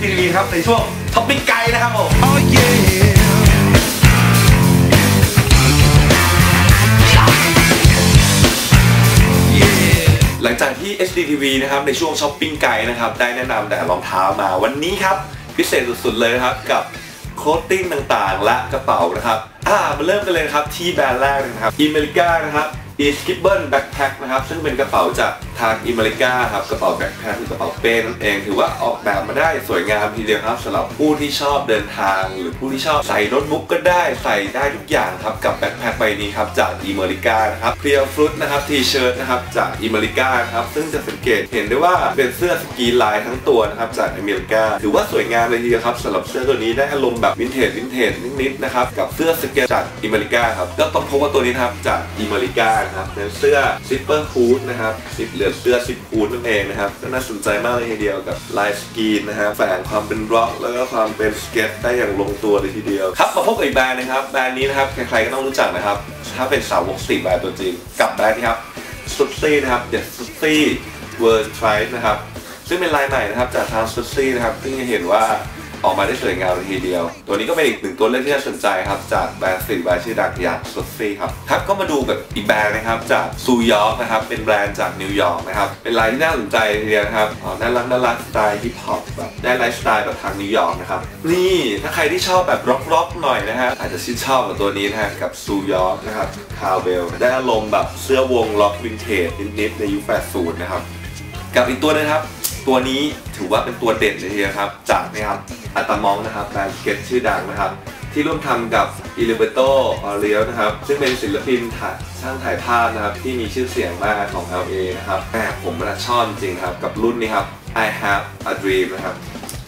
ทีวีครับในช่วงท็อปปิ้งไกด์นะครับผม Oh yeah. หลังจากที่ HDTV นะครับในช่วงช้อปปิ้งไกด์นะครับได้แนะนำแต่รองเท้ามาวันนี้ครับ พิเศษสุดๆเลยครับกับโคตติ้งต่างๆ และกระเป๋านะครับอ่ามาเริ่มกันเลยครับที่แบรนด์แรกนะครับ i m e r i c a นะครับ e s k i b b l e Backpack นะครับซึ่งเป็นกระเป๋าจาก ทาง i m e r i c a ครับกระเป๋าแบ็คแพคหรือกระเป๋าเป้นั่นเองถือว่าออกแบบมาได้สวยงามทีเดียวครับสำหรับผู้ที่ชอบเดินทาง หรือผู้ที่ชอบใส่โน้ตบุ๊กก็ได้ใส่ได้ทุกอย่างครับกับแบ็คแพคใบนี้ครับจาก i m e r i c a นะครับเพรียฟรุตนะครับทีเชิร์ตนะครับจาก i m e r i c a ครับซึ่งจะสังเกตเห็นได้ว่าเป็นเสื้อสกีลายทั้งตัวนะครับจากอเมริกาถือว่าสวยงามเลยทีเดียวครับสำหรับเสื้อตัวนี้ได้อารมณ์แบบวินเทจวินเทจนิดๆนะครับกับเสื้อสเกตจากอเมริกาครับก็ต้องพบว่าตัวนี้ครับจากอเมริกานะครับเป็นเสื้อซิปเปอร์ฮูดนะครับซิปเหลือเสื้อซิปฮูดนั่นเองนะครับก็น่าสนใจมากเลยทีเดียวกับลายสกรีนนะฮะแฝงความเป็นร็อกแล้วก็ความเป็นสเก็ตได้อย่างลงตัวเลยทีเดียวครับมาพบกับอีกแบรนด์นะครับแบรนด์นี้นะครับใครๆก็ต้องรู้จักนะครับถ้าเป็นสาววกสีแบรนด์ตัวจริงกับแบรนด์นี้ครับสุดซี่นะครับเด e สุดซี่เวิร์ดไทร์นะครับซึ่งเป็นลายใหม่นะครับจากทางสุดซี่นะครับซึ่งจะเห็นว่า ออกมาได้สวยงามเลยทีเดียว ตัวนี้ก็เป็นอีกหนึ่งตัวเลือกที่น่าสนใจครับ จากแบรนด์สีแบรนด์ชื่อดังอย่างสุดซี่ครับครับก็มาดูกับอีกแบรนด์นะครับจากซูยอร์กนะครับเป็นแบรนด์จากนิวยอร์กนะครับเป็นลายที่น่าสนใจทีเดียวครับอ๋อน่ารักน่ารักสไตล์ฮิปฮอปแบบได้ไลฟ์สไตล์แบบทางนิวยอร์กนะครับนี่ถ้าใครที่ชอบแบบร็อกๆหน่อยนะฮะอาจจะชื่นชอบกับตัวนี้นะฮะกับซูยอร์กนะครับคาวเบลได้อารมณ์แบบเสื้อวงล็อกวินเทจนิดๆในยุค80นะครับกับอีกตัวนึงครับ ตัวนี้ถือว่าเป็นตัวเด่นเลยทีเดียวครับ จากนะครับ อัตามองนะครับแบรนด์สเก็ตชื่อดังนะครับ ที่ร่วมทำกับอิลิเบโตออเรียลนะครับ ซึ่งเป็นศิลปินถ่ายช่างถ่ายภาพนะครับ ที่มีชื่อเสียงมากของ LA นะครับแหมผมมันชอบจริงครับ กับรุ่นนี้ครับ I Have a Dream นะครับ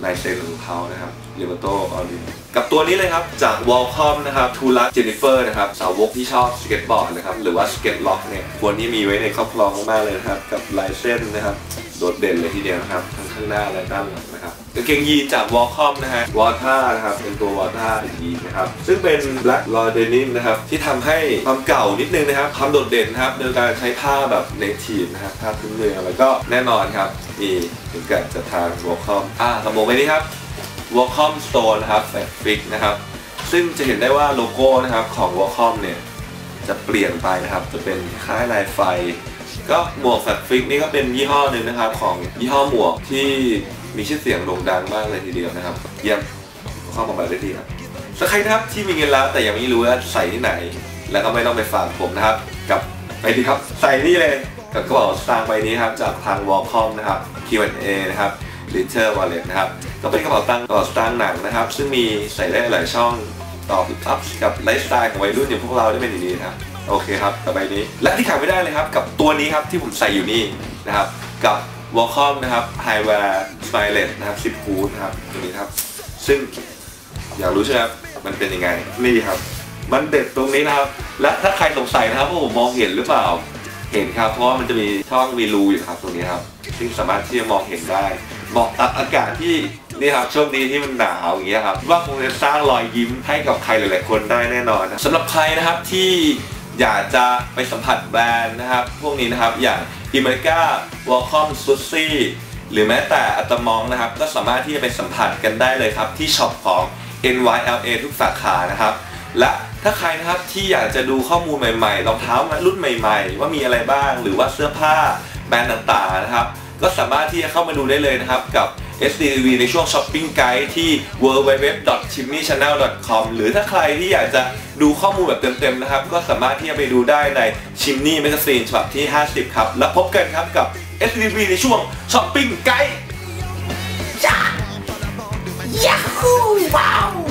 ลายเซ็นของเขานะครับลิเบโตออริกับตัวนี้เลยครับ จากวอลคอมนะครับทูลัสเจนนิเฟอร์นะครับ สาวกที่ชอบสเก็ตบอร์ดนะครับ หรือว่าสเก็ตล็อกเนี่ยควรที่มีไว้ในครอบครองมากๆเลยนะครับ กับลายเส้นนะครับ โดดเด่นเลยทีเดียวนะครับทั้งข้างหน้าและด้านหลังนะครับกางเกงยีนจากวอลคอมนะฮะวอท่านะครับเป็นตัววอท่ายีนนะครับซึ่งเป็น black raw denim นะครับที่ทำให้ความเก่านิดนึงนะครับความโดดเด่นนะครับโดยการใช้ผ้าแบบ native นะครับผ้าพื้นเมืองแล้วก็แน่นอนครับมีถึงกับจะทางวอลคอมอ่ากระโปรงไปนี้ครับ Wacom Store นะครับแฟฟิกนะครับซึ่งจะเห็นได้ว่าโลโก้นะครับของ Wacom เนี่ยจะเปลี่ยนไปนะครับจะเป็นคล้ายลายไฟ ก็หมวกแฟตฟิกนี่ก็เป็นยี่ห้อหนึ่งนะครับ ของยี่ห้อหมวกที่มีชื่อเสียงโด่งดังมากเลยทีเดียวนะครับเยี่ยมเข้ามาแบบได้ดีครับสำหรับใครนะครับที่มีเงินแล้วแต่ยังไม่รู้ว่าใส่ที่ไหน แล้วก็ไม่ต้องไปฝากผมนะครับ กับไปดีครับ ใส่นี่เลยกับกระเป๋าสตางค์ใบนี้ครับจากทาง Wacom นะครับ Q&A นะครับ Litter Wallet นะครับก็เป็นกระเป๋าตังค์กระเป๋าสตางค์หนังนะครับ ซึ่งมีใส่ได้หลายช่องตอบอัพกับไลฟ์สไตล์ของวัยรุ่นอย่างพวกเราได้เป็นอย่างดีนะครับ โอเคครับต่อไปนี้และที่ขาดไม่ได้เลยครับ กับตัวนี้ครับที่ผมใส่อยู่นี่นะครับ กับ Wacom นะครับ Highwear Smiley นะครับซิปคูนะครับตัวนี้ครับ ซึ่งอยากรู้ใช่ไหมครับมันเป็นยังไงนี่ครับ มันเด็ดตรงนี้นะครับ และถ้าใครสงสัยนะครับว่าผมมองเห็นหรือเปล่าเห็นครับ เพราะว่ามันจะมีช่องมีรูอยู่ครับตรงนี้ครับซึ่งสามารถที่จะมองเห็นได้เหมาะกับอากาศที่นี่ครับช่วงนี้ที่มันหนาวอย่างเงี้ยครับว่าคงจะสร้างรอยยิ้มให้กับใครหลาย ๆ คนได้แน่นอนนะสำหรับใครนะครับที่ อยากจะไปสัมผัสแบรนด์นะครับ พวกนี้นะครับอย่าง i m e r i c a w a l c o m s u s i หรือแม้แต่อัตมองนะครับ ก็สามารถที่จะไปสัมผัสกันได้เลยครับ ที่ช็อปของ NYLA ทุกสาขานะครับ และถ้าใครนะครับที่อยากจะดูข้อมูลใหม่ๆรองเท้ารุ่นใหม่ ๆ ว่ามีอะไรบ้างหรือว่าเสื้อผ้าแบรนด์ต่างๆนะครับ ก็สามารถที่จะเข้ามาดูได้เลยนะครับกับ SDV ในช่วงช้อปปิ้งไกด์ที่ www.chimneychannel.com หรือถ้าใครที่อยากจะดูข้อมูลแบบเต็มๆนะครับ ก็สามารถที่จะไปดูได้ใน Chimney Magazine ฉบับที่ 50 ครับ แล้วพบกันครับกับ SDV ในช่วงช้อปปิ้งไกด์ Yahoo! Wow!